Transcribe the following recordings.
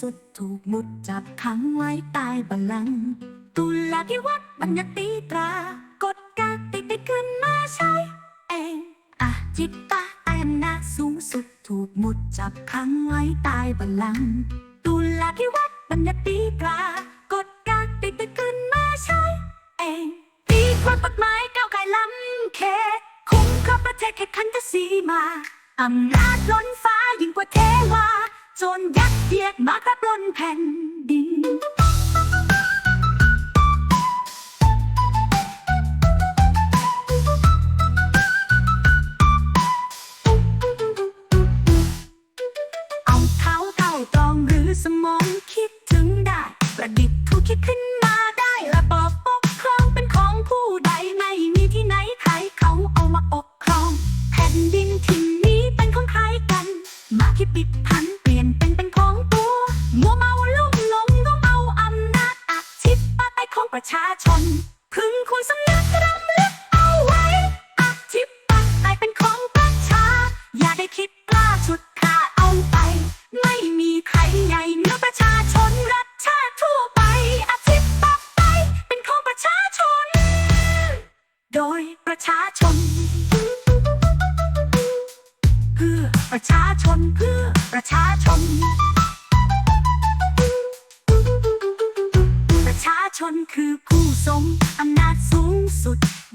สุดถูกมุดจับขังไว้ใต้บัลลังก์ตุลาพิวัตรบัญญัติตรากฎกติกาขึ้นมาใช้เองอะจิตตาแอมนาจสูงสุดถูกมุดจับขังไว้ใต้บัลลังก์ตุลาพิวัตรบัญญัติตรากฎกติกาขึ้นมาใช้เองตีความกฎหมายก้าวไกลล้ำเขตคุ้มครองประเทศแค่คันทศีมาอำนาจล้นฟ้ายิ่งกว่าเทวา จนยัดเยียดมาครับล้นแผ่นดินเอาเท้าเท่าตรองหรือสมอง ประชาชน พึงควรสำนึกรำลึกเอาไว้อธิปไตยเป็นของประชา อย่าได้คิดกล้าชุดค่าเอาไป ไม่มีใครใหญ่เหนือประชาชนรัฐชาติทั่วไปอธิปไตยเป็นของประชาชน โดยประชาชน เพื่อประชาชนเพื่อประชาชน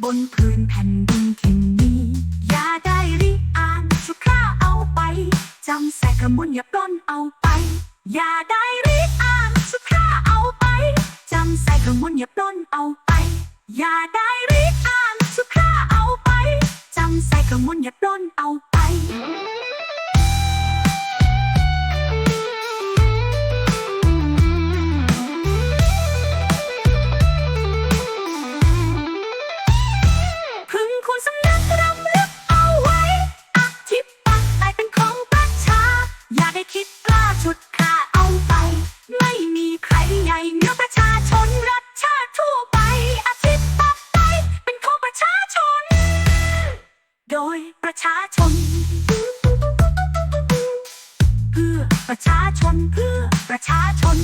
บนพื้นแผ่นดินที่นี้ อย่าได้ริอ่านชุดข้าเอาไป จำแสกระมุนอย่าปล้นเอาไป อย่าได้ริอ่านชุดข้าเอาไป จำใส่กระมุนอย่าปล้นเอาไป อย่าได้ริอ่านชุดข้าเอาไป จำใส่กระมุนอย่าปล้นเอาไป ประชาชน เพื่อประชาชนเพื่อประชาชน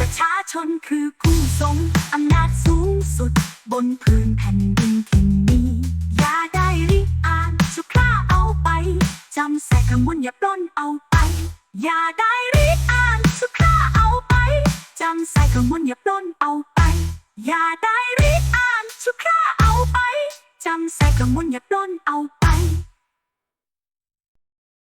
ประชาชนคือผู้ทรงอำนาจสูงสุด บนพื้นแผ่นดินที่นี้ อย่าได้ริอ่านสุขล้าเอาไป จำแสกระมุนอย่าปล้นเอาไป อย่าได้ริอ่านสุขล้าเอาไป จำใส่กระมุนอย่าปล้นเอาไป อย่าได้ริอ่าน สุขาเอาไปจำใส่กระมุนอย่าปล้นเอาไป